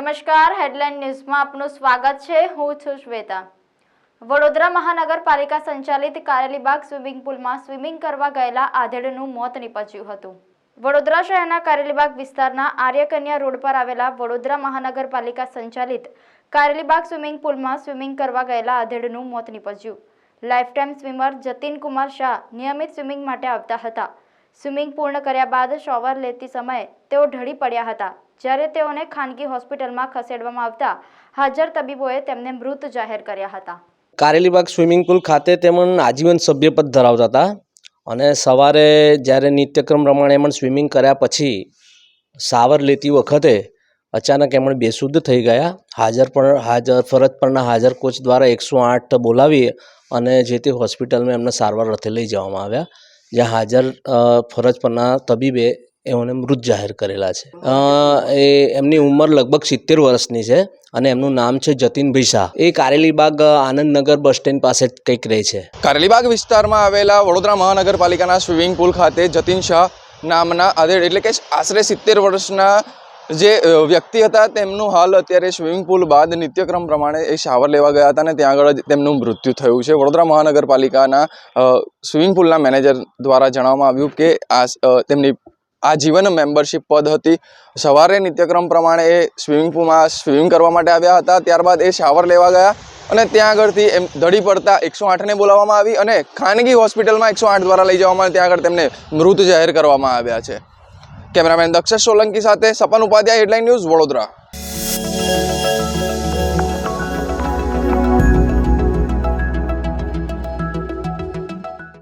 નમસ્કાર હેડલાઇન ન્યૂઝમાં આપનું સ્વાગત છે. હું છું શ્વેતા. વડોદરા મહાનગરપાલિકા સંચાલિત કારેલીબાગ સ્વિમિંગ પુલમાં સ્વિમિંગ કરવા ગયેલા આધેડનું મોત નીપજ્યું હતું. વડોદરા શહેરના કારેલીબાગ વિસ્તારના આર્યકન્યા રોડ પર આવેલા વડોદરા મહાનગરપાલિકા સંચાલિત કારેલીબાગ સ્વિમિંગ પુલમાં સ્વિમિંગ કરવા ગયેલા આધેડનું મોત નીપજ્યું. Lifetime swimmer Jatin Kumar Shah નિયમિત સ્વિમિંગ માટે આવતા હતા. સ્વિમિંગ પૂર્ણ કર્યા બાદ શોવર લેતી સમયે તેઓ ઢળી પડ્યા હતા. જ્યારે તેઓને ખાનગી હોસ્પિટલમાં ખસેડવામાં આવતા હાજર તબીબોએ તેમને મૃત જાહેર કર્યા હતા. કારેલીબાગ સ્વિમિંગ પુલ ખાતે તેમણ આજીવન સભ્યપદ ધરાવતા હતા અને સવારે જ્યારે નિત્યક્રમ પ્રમાણે એમણે સ્વિમિંગ કર્યા પછી સાવર લેતી વખતે અચાનક એમણે બેશુદ્ધ થઈ ગયા. હાજર પણ હાજર ફરજ પરના હાજર કોચ દ્વારા એકસો આઠ બોલાવી અને જે તે હોસ્પિટલમાં એમને સારવાર અર્થે લઈ જવામાં આવ્યા. જ્યાં હાજર ફરજ પરના તબીબે એઓને મૃત જાહેર કરેલા છે. એ એમની ઉંમર લગભગ સિત્તેર વર્ષની છે અને એમનું નામ છે જતીનભાઈ શાહ. એ કારેલીબાગ આનંદનગર બસ સ્ટેન્ડ પાસે કંઈક રહે છે. કારેલીબાગ વિસ્તારમાં આવેલા વડોદરા મહાનગરપાલિકાના સ્વિમિંગ પુલ ખાતે જતીન શાહ નામના આધેડ એટલે કે આશરે સિત્તેર વર્ષના જે વ્યક્તિ હતા તેમનું હાલ અત્યારે સ્વિમિંગ પુલ બાદ નિત્યક્રમ પ્રમાણે એ શાવર લેવા ગયા હતા અને ત્યાં આગળ તેમનું મૃત્યુ થયું છે. વડોદરા મહાનગરપાલિકાના સ્વિમિંગ પુલના મેનેજર દ્વારા જણાવવામાં આવ્યું કે આ તેમની, આ આજીવન મેમ્બરશિપ પદ હતી. સવારે નિત્યક્રમ પ્રમાણે એ સ્વિમિંગ પુલમાં સ્વિમિંગ કરવા માટે આવ્યા હતા. ત્યારબાદ એ શાવર લેવા ગયા અને ત્યાં આગળથી એમ, ધડી પડતા એકસો આઠને બોલાવવામાં આવી અને ખાનગી હોસ્પિટલમાં એકસો આઠ દ્વારા લઈ જવામાં. ત્યાં આગળ તેમને મૃત જાહેર કરવામાં આવ્યા છે. કેમેરામેન દક્ષેશ સોલંકી સાથે સપન ઉપાધ્યાય હેડલાઇન ન્યૂઝ વડોદરા.